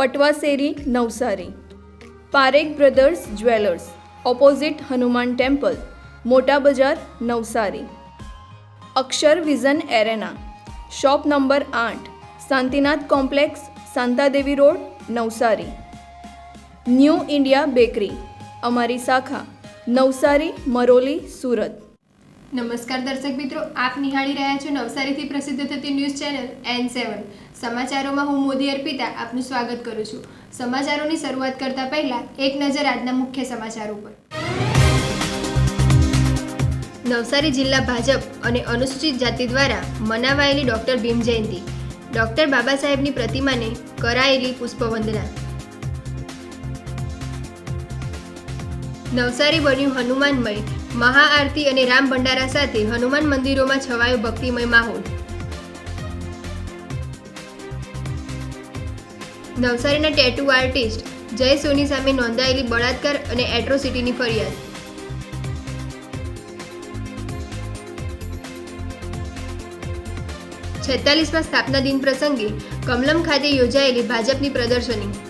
Patwa શેરી Navsari Parekh brothers jewellers opposite Hanuman temple મોટા બજાર Navsari Akshar vision arena shop number આઠ Shantinath complex Shantadevi road Navsari new India bakery અમારી શાખા નવસારી મરોલી સુરત નમસ્કાર દર્શક મિત્રો, આપ નિહાળી રહ્યા છો નવસારીથી પ્રસિદ્ધ થતી ન્યૂઝ ચેનલ એન સેવન સમાચારોમાં હું મોદી અર્પિતા આપનું સ્વાગત કરું છું. સમાચારોની શરૂઆત કરતા પહેલા એક નજર આજના મુખ્ય સમાચાર ઉપર નવસારી જિલ્લા ભાજપ અને અનુસૂચિત જાતિ દ્વારા મનાવાયેલી ડોક્ટર ભીમ જયંતિ. ડોક્ટર બાબા સાહેબની પ્રતિમાને કરાયેલી પુષ્પવંદના. નવસારી બન્યું હનુમાનમય. મહાઆરતી અને રામ ભંડારા સાથે હનુમાન મંદિરોમાં છવાયો ભક્તિમય માહોલ. નવસારીના ટેટુ આર્ટિસ્ટ જય સોની સામે નોંધાયેલી બળાત્કાર અને એટ્રોસિટીની ફરિયાદ. છેતાલીસમાં સ્થાપના દિન પ્રસંગે કમલમ ખાતે યોજાયેલી ભાજપની પ્રદર્શની.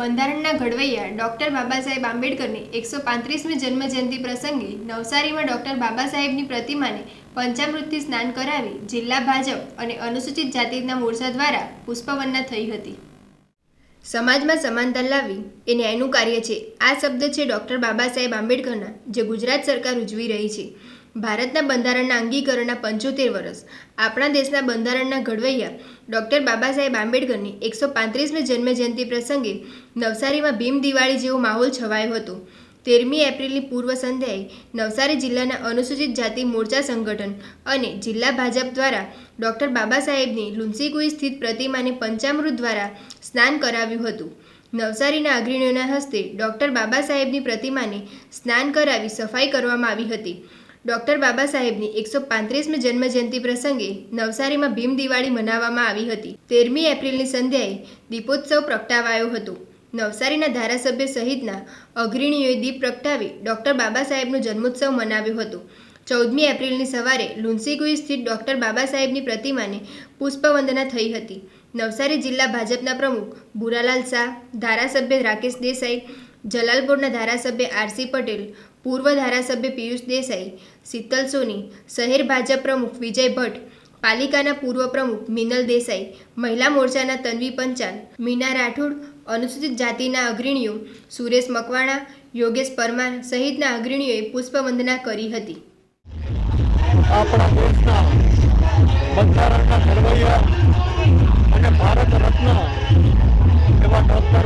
બંધારણના ઘડવૈયા ડોક્ટર બાબા સાહેબ આંબેડકરની એકસો પાંત્રીસમી જન્મજયંતિ પ્રસંગે નવસારીમાં ડોક્ટર બાબા સાહેબની પ્રતિમાને પંચામૃતથી સ્નાન કરાવી જિલ્લા ભાજપ અને અનુસૂચિત જાતિના મોરચા દ્વારા પુષ્પવંદના થઈ હતી. સમાજમાં સમાનતા લાવવી એ ન્યાયનું કાર્ય છે. આ શબ્દ છે ડોક્ટર બાબા સાહેબ આંબેડકરના, જે ગુજરાત સરકાર ઉજવી રહી છે. ભારતના બંધારણના અંગીકરણના પંચોતેર વર્ષ. આપણા દેશના બંધારણના ઘડવૈયા ડૉક્ટર બાબા સાહેબ આંબેડકરની એકસો પાંત્રીસમી જન્મજયંતિ પ્રસંગે નવસારીમાં ભીમ દિવાળી જેવો માહોલ છવાયો હતો. તેરમી એપ્રિલની પૂર્વ સંધ્યાએ નવસારી જિલ્લાના અનુસૂચિત જાતિ મોરચા સંગઠન અને જિલ્લા ભાજપ દ્વારા ડૉક્ટર બાબા સાહેબની લુન્સીકુઈ સ્થિત પ્રતિમાને પંચામૃત દ્વારા સ્નાન કરાવ્યું હતું. નવસારીના અગ્રણીઓના હસ્તે ડૉક્ટર બાબા સાહેબની પ્રતિમાને સ્નાન કરાવી સફાઈ કરવામાં આવી હતી. ડોક્ટર બાબા સાહેબની એકસો પાંત્રીસમી જન્મજયંતિ પ્રસંગે નવસારીમાં ભીમ દિવાળી મનાવવામાં આવી હતી. તેરમી એપ્રિલની સંધ્યાએ દીપોત્સવ પ્રગટાવાયો હતો. નવસારીના ધારાસભ્ય સહિતના અગ્રણીઓએ દીપ પ્રગટાવી ડૉક્ટર બાબા સાહેબનો જન્મોત્સવ મનાવ્યો હતો. ચૌદમી એપ્રિલની સવારે લુન્સીગુઈ સ્થિત ડૉક્ટર બાબા સાહેબની પ્રતિમાને પુષ્પવંદના થઈ હતી. નવસારી જિલ્લા ભાજપના પ્રમુખ ભૂરાલાલ શાહ, ધારાસભ્ય રાકેશ દેસાઈ, જલાલપુરના ધારાસભ્ય આરસી પટેલ, પૂર્વ ધારાસભ્ય પિયુષ દેસાઈ શીતલ સોની, શહેર ભાજપ પ્રમુખ વિજય ભટ્ટ, પાલિકાના પૂર્વ પ્રમુખ મિનલ દેસાઈ, મહિલા મોરચાના તન્વી પંચાલ, મીના રાઠોડ, અનુસૂચિત જાતિના અગ્રણીઓ સુરેશ મકવાણા, યોગેશ પરમાર સહિતના અગ્રણીઓએ પુષ્પવંદના કરી હતી.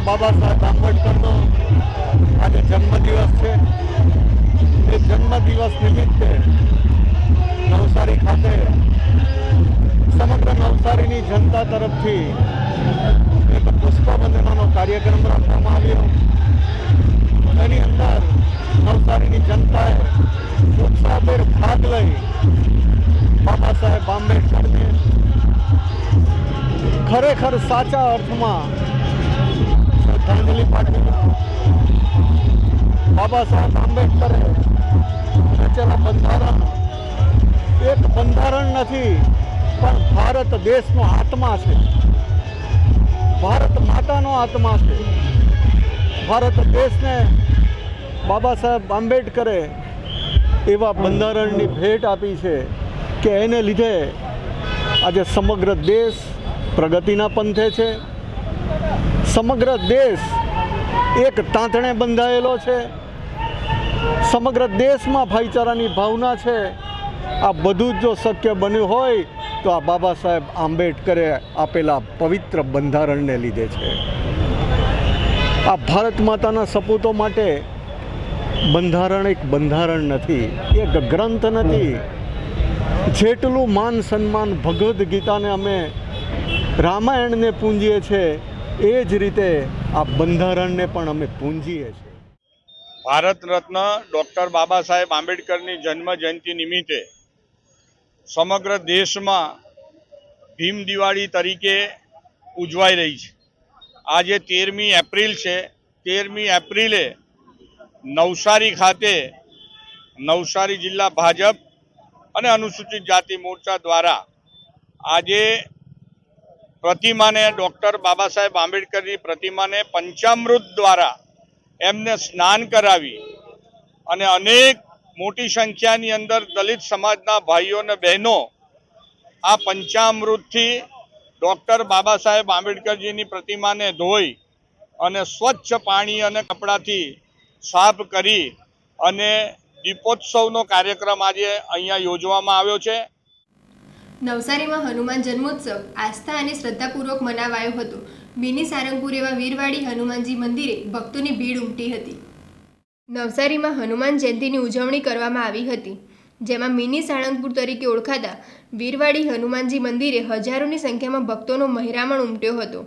બાબા સાહેબ આંબેડકરનો આજે જન્મદિવસ છે. એ જન્મદિવસ નિમિત્તે નવસારી ખાતે સમગ્ર નવસારીની જનતા તરફથી એક પુષ્પવંદનાનો કાર્યક્રમ રાખવામાં આવ્યો. એની અંદર નવસારીની જનતાએ ઉત્સાહભેર ભાગ લઈ બાબા સાહેબ આંબેડકરને ખરેખર સાચા અર્થમાં શ્રદ્ધાંજલિ પાઠવી. બાબા સાહેબ આંબેડકરે રચેલા બંધારણ એક બંધારણ નથી, પણ ભારત દેશનો આત્મા છે. ભારત માતાનો આત્મા છે. ભારત દેશને બાબા સાહેબ આંબેડકરે એવા બંધારણની ભેટ આપી છે કે એને લીધે આજે સમગ્ર દેશ પ્રગતિના પંથે છે. સમગ્ર દેશ એક તાંતણે બંધાયેલો છે. સમગ્ર દેશમાં ભાઈચારાની ભાવના છે. આ બધું જ જો શક્ય બન્યું હોય, તો આ બાબા સાહેબ આંબેડકરે આપેલા પવિત્ર બંધારણને લીધે છે. આ ભારત માતાના સપૂતો માટે બંધારણ એક બંધારણ નથી, એક ગ્રંથ નથી. જેટલું માન સન્માન ભગવદ્ ગીતાને અમે રામાયણને પૂંજીએ છીએ એ જ રીતે આ બંધારણને પણ અમે પૂંજીએ છીએ. ભારત રત્ન ડૉક્ટર બાબા સાહેબ આંબેડકરની જન્મ જયંતિ નિમિત્તે સમગ્ર દેશમાં ભીમ દિવાળી તરીકે ઉજવાઈ રહી છે. આજે તેરમી એપ્રિલ છે. તેરમી એપ્રિલે નવસારી ખાતે નવસારી જિલ્લા ભાજપ અને અનુસૂચિત જાતિ મોરચા દ્વારા આજે પ્રતિમાને ડૉક્ટર બાબા સાહેબ આંબેડકરની પ્રતિમાને પંચામૃત દ્વારા એમને સ્નાન કરાવી અને અનેક મોટી સંખ્યાની અંદર દલિત સમાજના ભાઈઓ અને બહેનો આ પંચામૃતથી ડૉક્ટર બાબા સાહેબ આંબેડકરજીની પ્રતિમાને ધોઈ અને સ્વચ્છ પાણી અને કપડાથી સાફ કરી અને દીપોત્સવનો કાર્યક્રમ આજે અહીંયા યોજવામાં આવ્યો છે. નવસારીમાં હનુમાન જન્મોત્સવ આસ્થા અને શ્રદ્ધાપૂર્વક મનાવાયો હતો. મિની સારંગપુર એવા વીરવાડી હનુમાનજી મંદિરે ભક્તોની ભીડ ઉમટી હતી. નવસારીમાં હનુમાન જયંતિની ઉજવણી કરવામાં આવી હતી, જેમાં મિની સાળંગપુર તરીકે ઓળખાતા વીરવાડી હનુમાનજી મંદિરે હજારોની સંખ્યામાં ભક્તોનો મહેરામણ ઉમટ્યો હતો.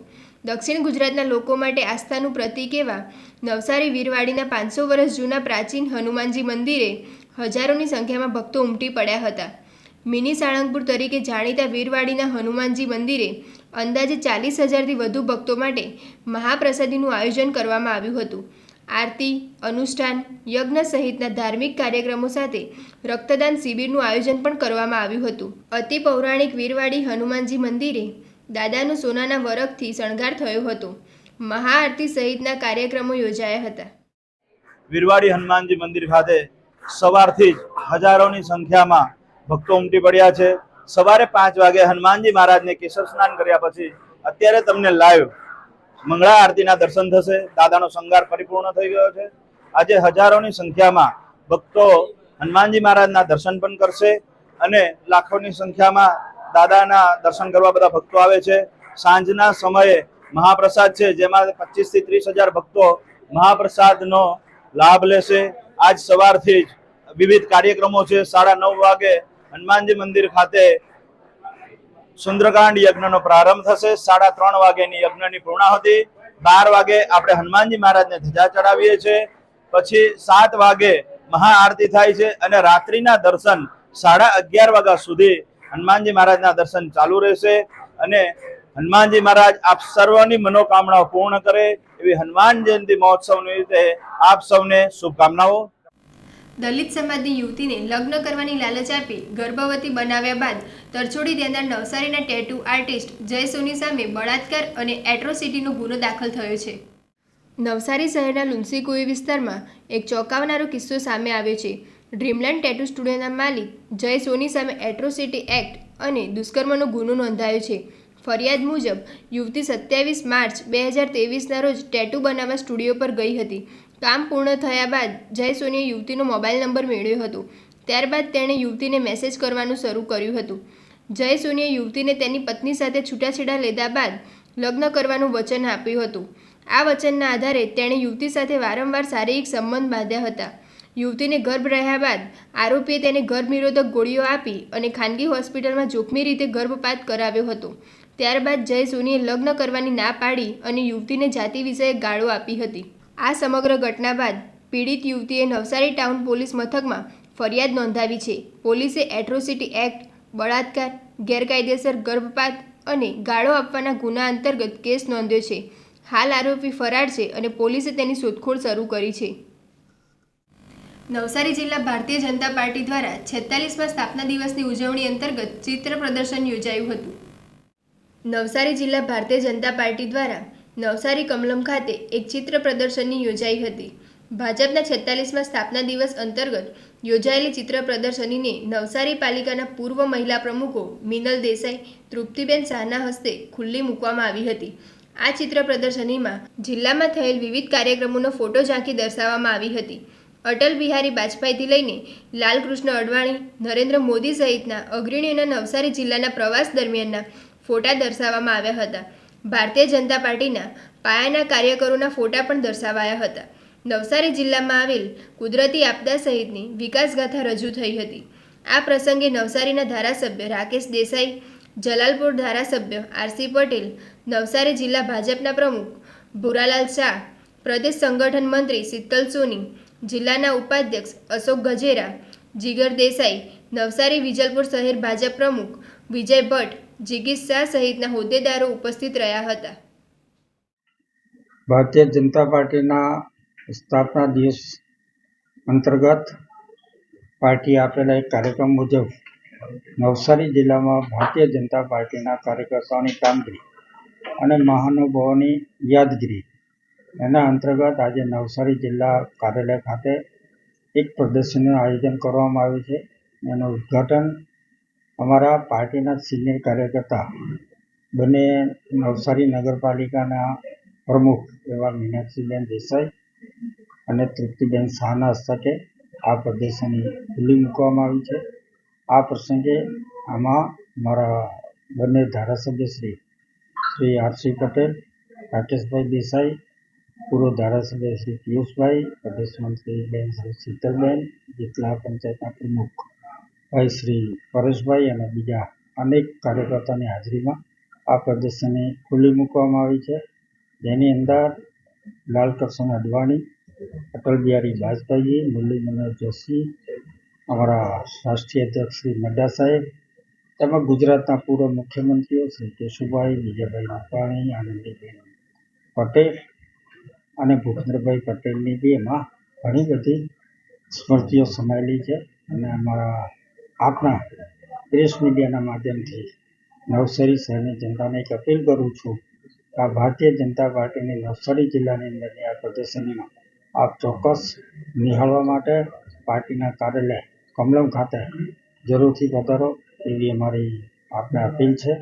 દક્ષિણ ગુજરાતના લોકો માટે આસ્થાનું પ્રતીક એવા નવસારી વીરવાડીના પાંચસો વર્ષ જૂના પ્રાચીન હનુમાનજી મંદિરે હજારોની સંખ્યામાં ભક્તો ઉમટી પડ્યા હતા. મિની સાળંગપુર તરીકે જાણીતા વીરવાડીના હનુમાનજી મંદિરે અંદાજે ચાલીસ હજારથી વધુ ભક્તો માટે મહાપ્રસાદીનું આયોજન કરવામાં આવ્યું હતું. આરતી, અનુષ્ઠાન, યજ્ઞ સહિતના ધાર્મિક કાર્યક્રમો સાથે રક્તદાન શિબિરનું આયોજન પણ કરવામાં આવ્યું હતું. અતિ પૌરાણિક વીરવાડી હનુમાનજી મંદિરે દાદાનું સોનાના વરખથી શણગાર થયો હતો. મહાઆરતી સહિતના કાર્યક્રમો યોજાયા હતા. વીરવાડી હનુમાનજી મંદિર ખાતે સવારથી જ હજારોની સંખ્યામાં ભક્તો ઉમટી પડ્યા છે. સવારે પાંચ વાગે હનુમાનજી મહારાજને કેસર સ્નાન કર્યા પછી અત્યારે તમને લાઈવ મંગળા આરતીના દર્શન થશે, દાદાનો શંગાર પરિપૂર્ણ થઈ ગયો છે. આજે હજારોની સંખ્યામાં ભક્તો હનુમાનજી મહારાજના દર્શન પણ કરશે અને લાખોની સંખ્યામાં દાદાના દર્શન કરવા બધા ભક્તો આવે છે. સાંજના સમયે મહાપ્રસાદ છે, જેમાં પચીસથી ત્રીસ હજાર ભક્તો મહાપ્રસાદનો લાભ લેશે. આજ સવારથી જ વિવિધ કાર્યક્રમો છે, સાડા નવ વાગે હનુમાનજી મંદિર ખાતે સુંદરકાંડ યજ્ઞનો પ્રારંભ થશે. સાડા ત્રણ વાગ્યાની યજ્ઞની પૂર્ણાહુતિ. બાર વાગે આપણે હનુમાનજી મહારાજને ધજા ચડાવીએ છીએ. પછી સાત વાગે મહાઆરતી થાય છે અને રાત્રિના દર્શન સાડા અગિયાર વાગ્યા સુધી હનુમાનજી મહારાજના દર્શન ચાલુ રહેશે. અને હનુમાનજી મહારાજ આપ સર્વની મનોકામનાઓ પૂર્ણ કરે. એવી હનુમાન જયંતિ મહોત્સવની રીતે આપ સૌને શુભકામનાઓ. દલિત સમાજની યુવતીને લગ્ન કરવાની લાલચ આપી ગર્ભવતી બનાવ્યા બાદ તરછોડી દેનાર નવસારીના ટેટુ આર્ટિસ્ટ જય સોની સામે બળાત્કાર અને એટ્રોસિટીનો ગુનો દાખલ થયો છે. નવસારી શહેરના લુન્સીકુઈ વિસ્તારમાં એક ચોંકાવનારો કિસ્સો સામે આવ્યો છે. ડ્રીમલેન્ડ ટેટુ સ્ટુડિયોના માલિક જય સોની સામે એટ્રોસિટી એક્ટ અને દુષ્કર્મનો ગુનો નોંધાયો છે. ફરિયાદ મુજબ યુવતી સત્યાવીસ માર્ચ બે હજાર તેવીસના રોજ ટેટુ બનાવવા સ્ટુડિયો પર ગઈ હતી. કામ પૂર્ણ થયા બાદ જય સોનીએ યુવતીનો મોબાઈલ નંબર મેળવ્યો હતો. ત્યારબાદ તેણે યુવતીને મેસેજ કરવાનું શરૂ કર્યું હતું. જય સોનીએ યુવતીને તેની પત્ની સાથે છૂટાછેડા લીધા બાદ લગ્ન કરવાનું વચન આપ્યું હતું. આ વચનના આધારે તેણે યુવતી સાથે વારંવાર શારીરિક સંબંધ બાંધ્યા હતા. યુવતીને ગર્ભ રહ્યા બાદ આરોપીએ તેને ગર્ભ નિરોધક ગોળીઓ આપી અને ખાનગી હોસ્પિટલમાં જોખમી રીતે ગર્ભપાત કરાવ્યો હતો. ત્યારબાદ જય સોનીએ લગ્ન કરવાની ના પાડી અને યુવતીને જાતિ વિષયે ગાળો આપી હતી. આ સમગ્ર ઘટના બાદ પીડિત યુવતીએ નવસારી ટાઉન પોલીસ મથકમાં ફરિયાદ નોંધાવી છે. પોલીસે એટ્રોસિટી એક્ટ, બળાત્કાર, ગેરકાયદેસર ગર્ભપાત અને ગાળો આપવાના ગુના અંતર્ગત કેસ નોંધ્યો છે. હાલ આરોપી ફરાર છે અને પોલીસે તેની શોધખોળ શરૂ કરી છે. નવસારી જિલ્લા ભારતીય જનતા પાર્ટી દ્વારા છેતાલીસમાં સ્થાપના દિવસની ઉજવણી અંતર્ગત ચિત્ર પ્રદર્શન યોજાયું હતું. નવસારી જિલ્લા ભારતીય જનતા પાર્ટી દ્વારા નવસારી કમલમ ખાતે એક ચિત્ર પ્રદર્શનની યોજાઈ હતી. ભાજપના છેતાલીસમાં સ્થાપના દિવસ અંતર્ગત યોજાયેલી ચિત્ર પ્રદર્શનીને નવસારી પાલિકાના પૂર્વ મહિલા પ્રમુખો મિનલ દેસાઈ, તૃપ્તિબેન શાહના હસ્તે ખુલ્લી મૂકવામાં આવી હતી. આ ચિત્ર પ્રદર્શનીમાં જિલ્લામાં થયેલ વિવિધ કાર્યક્રમોનો ફોટો ઝાંકી દર્શાવવામાં આવી હતી. અટલ બિહારી વાજપેયીથી લઈને લાલકૃષ્ણ અડવાણી, નરેન્દ્ર મોદી સહિતના અગ્રણીઓના નવસારી જિલ્લાના પ્રવાસ દરમિયાનના ફોટા દર્શાવવામાં આવ્યા હતા. ભારતીય જનતા પાર્ટીના પાયાના કાર્યકરોના ફોટા પણ દર્શાવાયા હતા. નવસારી જિલ્લામાં આવેલ કુદરતી આપદા સહિતની વિકાસગાથા રજૂ થઈ હતી. આ પ્રસંગે નવસારીના ધારાસભ્ય રાકેશ દેસાઈ, જલાલપુર ધારાસભ્ય આરસી પટેલ, નવસારી જિલ્લા ભાજપના પ્રમુખ ભૂરાલાલ શાહ, પ્રદેશ સંગઠન મંત્રી શીતલ સોની, જિલ્લાના ઉપાધ્યક્ષ અશોક ગજેરા, જીગર દેસાઈ, નવસારી વિજલપુર શહેર ભાજપ પ્રમુખ વિજય ભટ્ટ જિગીશ શાહ સહિતના હોદ્દેદારો ઉપસ્થિત રહ્યા હતા. ભારતીય જનતા પાર્ટીના સ્થાપના દિવસ અંતર્ગત પાર્ટી આપેલા એક કાર્યક્રમ મુજબ નવસારી જિલ્લામાં ભારતીય જનતા પાર્ટીના કાર્યકર્તાઓની કામગીરી અને મહાનુભાવોની યાદગીરી એના અંતર્ગત આજે નવસારી જિલ્લા કાર્યાલય ખાતે એક પ્રદર્શનનું આયોજન કરવામાં આવ્યું છે. એનું ઉદ્ઘાટન અમારા પાર્ટીના સિનિયર કાર્યકર્તા બંને નવસારી નગરપાલિકાના પ્રમુખ એવા મીનાક્ષીબેન દેસાઈ અને તૃપ્તિબેન શાહના હસ્તકે આ પ્રદર્શની ખુલ્લી મૂકવામાં આવી છે. આ પ્રસંગે આમાં મારા બંને ધારાસભ્ય શ્રી શ્રી આરસી પટેલ, રાકેશભાઈ દેસાઈ, પૂર્વ ધારાસભ્ય શ્રી પિયુષભાઈ, પ્રદેશ મંત્રી બેન શ્રી શીતલબેન, જિલ્લા પંચાયતના પ્રમુખ ભાઈ શ્રી પરેશભાઈ અને બીજા અનેક કાર્યકર્તાની હાજરીમાં આ પ્રદર્શની ખુલ્લી મૂકવામાં આવી છે. જેની અંદર લાલકૃષ્ણ અડવાણી, અટલ બિહારી વાજપેયી, મુરલી મનોહર જોશી, અમારા રાષ્ટ્રીય અધ્યક્ષ શ્રી નડ્ડા સાહેબ, તેમજ ગુજરાતના પૂર્વ મુખ્યમંત્રીઓ શ્રી કેશુભાઈ, વિજયભાઈ રૂપાણી, આનંદીબેન પટેલ અને ભૂપેન્દ્રભાઈ પટેલની બી એમાં ઘણી બધી સ્મૃતિઓ સમાયેલી છે. અને અમારા આપણા પ્રેસ મીડિયાના માધ્યમથી નવસારી શહેરની જનતાને એક અપીલ કરું છું કે આ ભારતીય જનતા પાર્ટીની નવસારી જિલ્લાની અંદરની આ પ્રદર્શનીમાં આપ ચોક્કસ નિહાળવા માટે પાર્ટીના કાર્યાલય કમલમ ખાતે જરૂરથી પધારો એવી અમારી આપને અપીલ છે.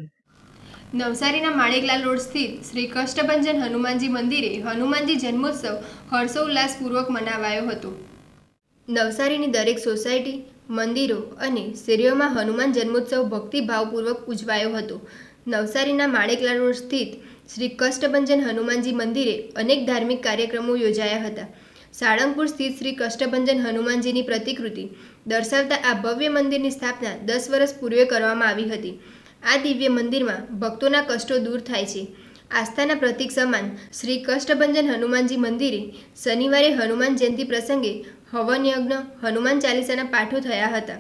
નવસારીના માણેકલાલ રોડ સ્થિત શ્રી કષ્ટભંજન હનુમાનજી મંદિરે હનુમાનજી જન્મોત્સવ હર્ષોલ્લાસપૂર્વક મનાવાયો હતો. નવસારીની દરેક સોસાયટી મંદિરો અને શેરીઓમાં હનુમાન જન્મોત્સવ ભક્તિભાવપૂર્વક ઉજવાયો હતો. નવસારીના માણેકલાનું સ્થિત શ્રી કષ્ટભંજન હનુમાનજી મંદિરે અનેક ધાર્મિક કાર્યક્રમો યોજાયા હતા. સાળંગપુર સ્થિત શ્રી કષ્ટભંજન હનુમાનજીની પ્રતિકૃતિ દર્શાવતા આ ભવ્ય મંદિરની સ્થાપના દસ વર્ષ પૂર્વે કરવામાં આવી હતી. આ દિવ્ય મંદિરમાં ભક્તોના કષ્ટો દૂર થાય છે. આસ્થાના પ્રતીક સમાન શ્રી કષ્ટભંજન હનુમાનજી મંદિરે શનિવારે હનુમાન જયંતિ પ્રસંગે હવન યજ્ઞ હનુમાન ચાલીસાના પાઠો થયા હતા.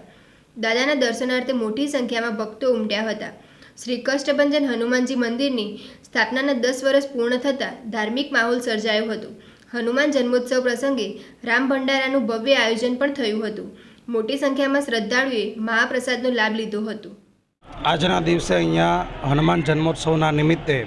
દાદાના દર્શનાર્થે મોટી સંખ્યામાં ભક્તો ઉમટ્યા હતા. શ્રી કષ્ટભંજન હનુમાનજી મંદિરની સ્થાપનાના દસ વર્ષ પૂર્ણ થતાં ધાર્મિક માહોલ સર્જાયો હતો. હનુમાન જન્મોત્સવ પ્રસંગે રામ ભંડારાનું ભવ્ય આયોજન પણ થયું હતું. મોટી સંખ્યામાં શ્રદ્ધાળુએ મહાપ્રસાદનો લાભ લીધો હતો. આજના દિવસે અહીંયા હનુમાન જન્મોત્સવના નિમિત્તે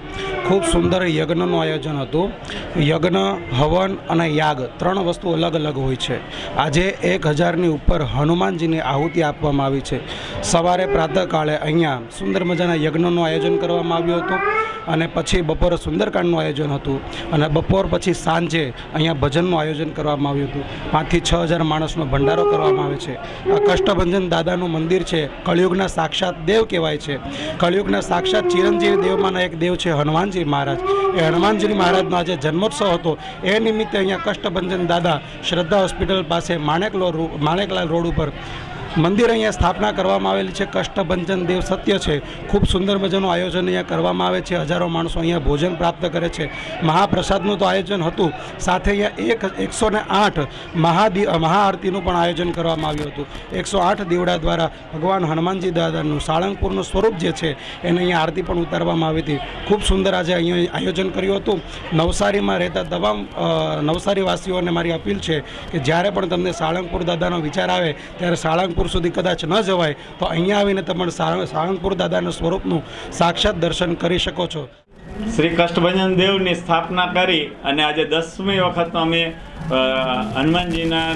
ખૂબ સુંદર યજ્ઞનું આયોજન હતું. યજ્ઞ, હવન અને યાગ ત્રણ વસ્તુ અલગ અલગ હોય છે. આજે એક હજારની ઉપર હનુમાનજીની આહુતિ આપવામાં આવી છે. સવારે પ્રાતઃકાળે અહીંયા સુંદર મજાના યજ્ઞનું આયોજન કરવામાં આવ્યું હતું અને પછી બપોરે સુંદરકાંડનું આયોજન હતું અને બપોર પછી સાંજે અહીંયા ભજનનું આયોજન કરવામાં આવ્યું હતું. પાંચથી છ હજાર માણસનો ભંડારો કરવામાં આવે છે. આ કષ્ટભંજન દાદાનું મંદિર છે. કળિયુગના સાક્ષાત દેવ કહેવાય છે. કળિયુગના સાક્ષાત ચિરંજીવી દેવમાંના એક દેવ છે હનુમાનજી. મહારાજ. એ હનુમાનજી મહારાજનો આજે જન્મોત્સવ હતો. એ નિમિત્તે અહીંયા કષ્ટભંજન દાદા શ્રદ્ધા હોસ્પિટલ પાસે માણેકલો માણેકલાલ રોડ ઉપર મંદિર અહીંયા સ્થાપના કરવામાં આવેલી છે. કષ્ટભંજન દેવ સત્ય છે. ખૂબ સુંદર મજાનું આયોજન અહીંયા કરવામાં આવે છે. હજારો માણસો અહીંયા ભોજન પ્રાપ્ત કરે છે. મહાપ્રસાદનું તો આયોજન હતું. સાથે અહીંયા એક, એકસો ને આઠ મહાદી, મહાઆરતીનું પણ આયોજન કરવામાં આવ્યું હતું. એકસો આઠ દીવડા દ્વારા ભગવાન હનુમાનજી દાદાનું સાળંગપુરનું સ્વરૂપ જે છે, એને અહીંયા આરતી પણ ઉતારવામાં આવી હતી. ખૂબ સુંદર આજે અહીંયા આયોજન કર્યું હતું. નવસારીમાં રહેતા તમામ નવસારીવાસીઓને મારી અપીલ છે કે જ્યારે પણ તમને સાળંગપુર દાદાનો વિચાર આવે, ત્યારે સાળંગપુર સુધી કદાચ ન જવાય, તો અહીંયા આવીને તમે સાળંગ- સાળંગપુર દાદાના સ્વરૂપનું સાક્ષાત દર્શન કરી શકો છો. શ્રી કષ્ટભંજન દેવની સ્થાપના કરી અને આજે દસમી વખત અમે હનુમાનજીના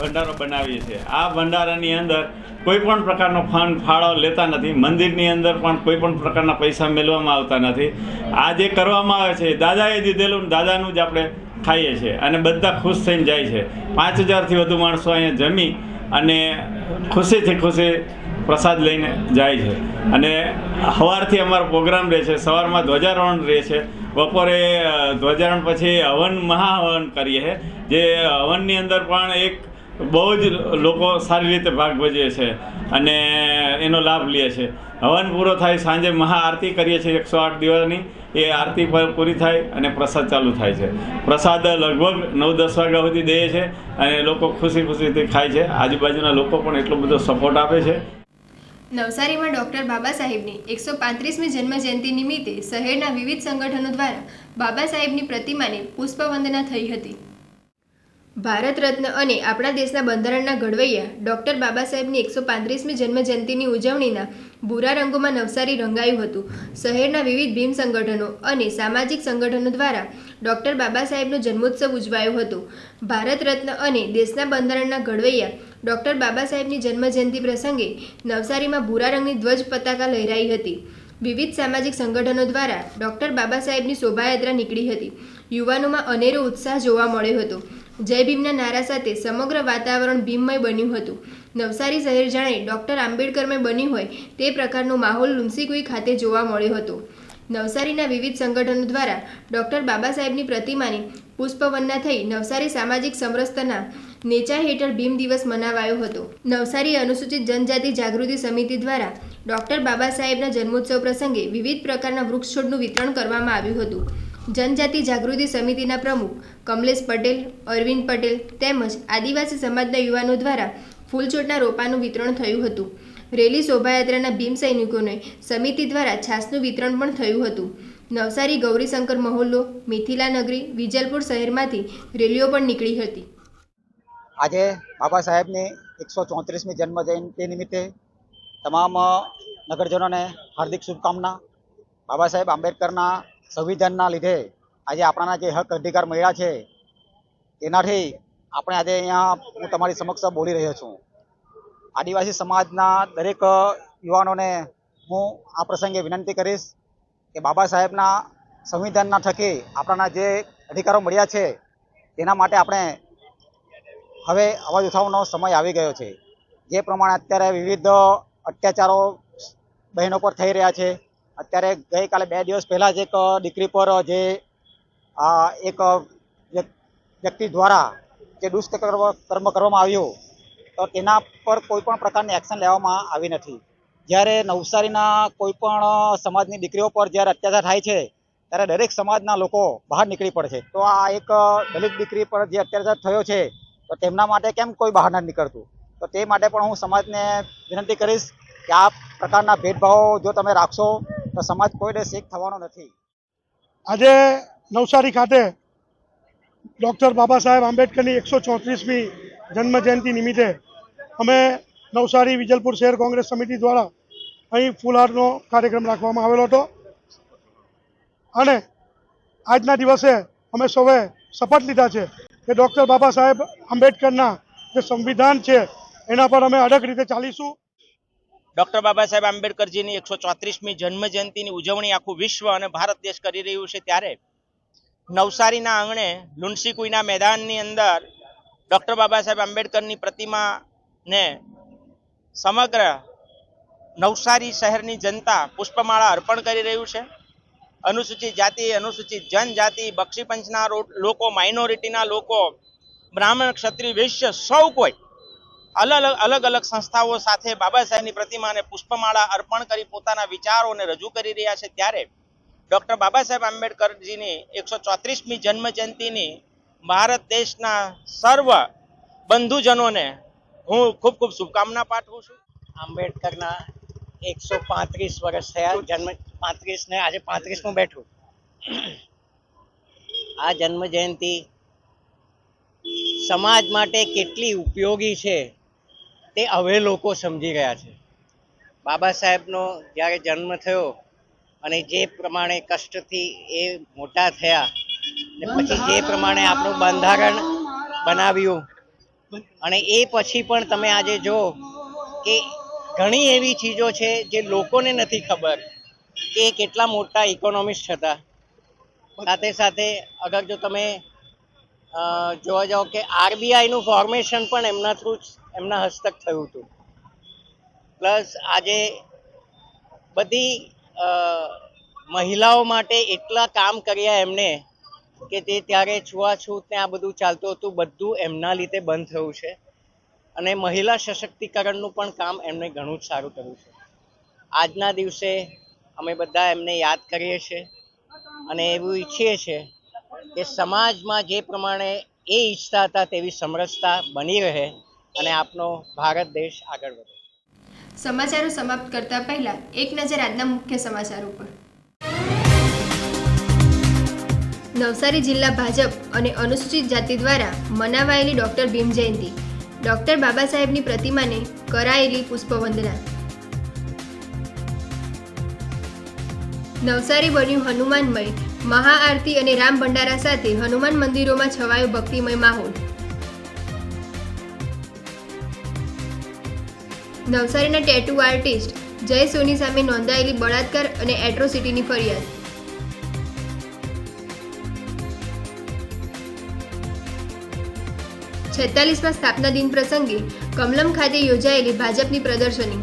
ભંડારો બનાવીએ છીએ. આ ભંડારાની અંદર કોઈ પણ પ્રકારનો ફંડ ફાળો લેતા નથી. મંદિરની અંદર પણ કોઈ પણ પ્રકારના પૈસા મેળવવામાં આવતા નથી. આ જે કરવામાં આવે છે દાદાએ દીધેલું દાદાનું જ આપણે ખાઈએ છીએ. અને બધા ખુશ થઈને જાય છે. પાંચ હજારથી વધુ માણસો અહીંયા જમી અને ખુશીથી ખુશી પ્રસાદ લઈને જાય છે. અને સવારથી અમારો પ્રોગ્રામ રહે છે. સવારમાં ધ્વજારોહણ રહે છે. બપોરે ધ્વજારોહણ પછી હવન મહાહવન કરીએ છીએ જે હવનની અંદર પણ એક બહુ જ લોકો સારી રીતે ભાગ ભજવે છે અને એનો લાભ લે છે. હવન પૂરો થાય, સાંજે મહાઆરતી કરીએ છીએ એકસો આઠ દિવસની, એ આરતી પર પૂરી થાય અને પ્રસાદ ચાલુ થાય છે. પ્રસાદ લગભગ નવ દસ વાગ્યા સુધી દે છે અને લોકો ખુશી ખુશીથી ખાય છે. આજુબાજુના લોકો પણ એટલો બધો સપોર્ટ આપે છે. નવસારીમાં ડૉક્ટર બાબા સાહેબની એકસો પાંત્રીસમી જન્મજયંતિ નિમિત્તે શહેરના વિવિધ સંગઠનો દ્વારા બાબા સાહેબની પ્રતિમાને પુષ્પવંદના થઈ હતી. ભારત રત્ન અને આપણા દેશના બંધારણના ઘડવૈયા, ડૉક્ટર બાબા સાહેબની એકસો પાંત્રીસમી જન્મજયંતિની ઉજવણીના ભૂરા રંગોમાં નવસારી રંગાયું હતું. શહેરના વિવિધ ભીમ સંગઠનો અને સામાજિક સંગઠનો દ્વારા ડૉક્ટર બાબા સાહેબનો જન્મોત્સવ ઉજવાયો હતો. ભારત રત્ન અને દેશના બંધારણના ઘડવૈયા, ડૉક્ટર બાબા સાહેબની જન્મજયંતિ પ્રસંગે નવસારીમાં ભૂરા રંગની ધ્વજ પતાકા લહેરાઈ હતી. વિવિધ સામાજિક સંગઠનો દ્વારા ડૉક્ટર બાબા સાહેબની શોભાયાત્રા નીકળી હતી. યુવાનોમાં અનેરો ઉત્સાહ જોવા મળ્યો હતો. જય ભીમના નારા સાથે સમગ્ર વાતાવરણ ભીમમય બન્યું હતું. નવસારી શહેર જાણે ડૉક્ટર આંબેડકરમય બન્યું હોય તે પ્રકારનો માહોલ લુન્સીકુઈ ખાતે જોવા મળ્યો હતો. નવસારીના વિવિધ સંગઠનો દ્વારા ડૉક્ટર બાબા સાહેબની પ્રતિમાની પુષ્પવંદના થઈ નવસારી સામાજિક સમરસતાના નેચા હેઠળ ભીમ દિવસ મનાવાયો હતો. નવસારી અનુસૂચિત જનજાતિ જાગૃતિ સમિતિ દ્વારા ડૉક્ટર બાબા સાહેબના જન્મોત્સવ પ્રસંગે વિવિધ પ્રકારના વૃક્ષ છોડનું વિતરણ કરવામાં આવ્યું હતું. જનજાતિ જાગૃતિ સમિતિના પ્રમુખ કમલેશ પટેલ, અરવિંદ પટેલ તેમજ આદિવાસી સમાજના યુવાનો દ્વારા ફૂલછોડના રોપાનું વિતરણ થયું હતું. રેલી શોભાયાત્રાના ભીમ સૈનિકોને સમિતિ દ્વારા છાસનું વિતરણ પણ થયું હતું. નવસારી ગૌરીશંકર મહોલ્લો, મિથિલા નગરી, વિજલપુર શહેરમાંથી રેલીઓ પણ નીકળી હતી. આજે બાબા સાહેબની એકસો ચોત્રીસમી જન્મ જયંતિ નિમિત્તે તમામ નગરજનોને હાર્દિક શુભકામના. બાબા સાહેબ આંબેડકરના સંવિધાનના લીધે આજે આપણાના જે હક અધિકાર મળ્યા છે તેનાથી આપણે આજે અહીંયા હું તમારી સમક્ષ બોલી રહ્યો છું. આદિવાસી સમાજના દરેક યુવાનોને હું આ પ્રસંગે વિનંતી કરીશ કે બાબા સાહેબના સંવિધાનના થકી આપણાના જે અધિકારો મળ્યા છે, તેના માટે આપણે હવે અવાજ ઉઠાવવાનો સમય આવી ગયો છે. જે પ્રમાણે અત્યારે વિવિધ અત્યાચારો બહેનો પર થઈ રહ્યા છે અત્યારે ગઈકાલે બે દિવસ પહેલાં જ એક દીકરી પર જે આ એક વ્યક્તિ દ્વારા જે દુષ્કર્મ કર્મ કરવામાં આવ્યું, તો તેના પર કોઈ પણ પ્રકારની એક્શન લેવામાં આવી નથી. જ્યારે નવસારીના કોઈ પણ સમાજની દીકરીઓ પર જ્યારે અત્યાચાર થાય છે, ત્યારે દરેક સમાજના લોકો બહાર નીકળી પડે છે. તો આ એક દલિત દીકરી પર જે અત્યાચાર થયો છે, તો તેમના માટે કેમ કોઈ બહાર નથી નીકળતું? તો તે માટે પણ હું સમાજને વિનંતી કરીશ કે આ પ્રકારના ભેદભાવો જો તમે રાખશો તો સમાજ કોઈ શીખ થવાનો નથી. આજે નવસારી ખાતે ડૉક્ટર બાબા સાહેબ આંબેડકરની એકસો ચોત્રીસમી જન્મ જયંતિ નિમિત્તે અમે નવસારી વિજલપુર શહેર કોંગ્રેસ સમિતિ દ્વારા અહીં ફૂલહારનો કાર્યક્રમ રાખવામાં આવેલો હતો. અને આજના દિવસે અમે સૌએ શપથ લીધા છે કે ડૉક્ટર બાબા સાહેબ આંબેડકરના જે સંવિધાન છે એના પર અમે અડગ રીતે ચાલીશું. ડોક્ટર બાબા સાહેબ આંબેડકરજીની એકસો ચોત્રીસમી જન્મ જયંતિની ઉજવણી આખું વિશ્વ અને ભારત દેશ કરી રહ્યું છે ત્યારે નવસારીના આંગણે લુણસીકુઈના મેદાનની અંદર ડૉક્ટર બાબા સાહેબ આંબેડકરની પ્રતિમાને સમગ્ર નવસારી શહેરની જનતા પુષ્પમાળા અર્પણ કરી રહ્યું છે. અનુસૂચિત જાતિ, અનુસૂચિત જનજાતિ બક્ષી પંચના લોકો માઇનોરિટીના લોકો, બ્રાહ્મણ, ક્ષત્રિય, વૈશ્ય, સૌ કોઈ અલગ અલગ અલગ સંસ્થાઓ સાથે બાબા સાહેબની પ્રતિમાને પુષ્પમાળા અર્પણ કરી પોતાના વિચારોને રજૂ કરી રહ્યા છે ત્યારે ડૉક્ટર બાબા સાહેબ આંબેડકરજીની એકસો ચોત્રીસમી જન્મ જયંતિની ભારત દેશના સર્વ બંધુજનોને હું ખૂબ ખૂબ શુભકામના પાઠવું છું. આંબેડકરના એકસો પાંત્રીસ વર્ષ થયા. જન્મ પાંત્રીસ ને આજે પાંત્રીસમું બેઠું. આ જન્મ જયંતિ સમાજ માટે કેટલી ઉપયોગી છે? તે હવે લોકો સમજી રહ્યા છે. બાબા સાહેબનો જ્યારે જન્મ થયો અને જે પ્રમાણે કષ્ટથી એ મોટા થયા ને પછી જે પ્રમાણે આપણું બંધારણ બનાવ્યું અને એ પછી પણ તમે આજે જો કે ઘણી એવી ચીજો છે જે લોકોને નથી ખબર કે કેટલા મોટા ઇકોનોમિસ્ટ હતા. સાથે સાથે અગર જો તમે જોવા જાઓ કે આરબીઆઈનું ફોર્મેશન પણ એમના થ્રુ એમના હસ્તક થયું હતું. પ્લસ આજે બધી મહિલાઓ માટે એટલા કામ કર્યા એમને કે તે ત્યારે છૂઆછૂત ને આ બધું ચાલતું હતું, બધું એમના લીધે બંધ થયું છે. અને મહિલા સશક્તિકરણનું પણ કામ એમણે ઘણું જ સારું કર્યું છે. આજના દિવસે અમે બધા એમને યાદ કરીએ છીએ અને એવું ઈચ્છીએ છીએ કે સમાજમાં જે પ્રમાણે એ ઈચ્છતા હતા તેવી સમરસતા બની રહે અને આપનો ભારત દેશ આગળ વધે. સમાચારો સમાપ્ત કરતા પહેલા એક નજર આજના મુખ્ય સમાચારો પર. નવસારી જિલ્લા ભાજપ અને અનુસૂચિત જાતિ દ્વારા મનાવાયેલી ડોક્ટર ભીમ જયંતિ. ડોક્ટર બાબા સાહેબની પ્રતિમાને કરાયેલી પુષ્પવંદના. નવસારી બન્યું હનુમાનમય. મહાઆરતી અને રામ ભંડારા સાથે હનુમાન મંદિરોમાં છવાયો ભક્તિમય માહોલ. નવસારીના ટેટુ આર્ટિસ્ટ જય સોની સામે નોંધાયેલી બળાત્કાર અને એટ્રોસિટીની ફરિયાદ. છેતાલીસમાં સ્થાપના દિન પ્રસંગે કમલમ ખાતે યોજાયેલી ભાજપની પ્રદર્શની.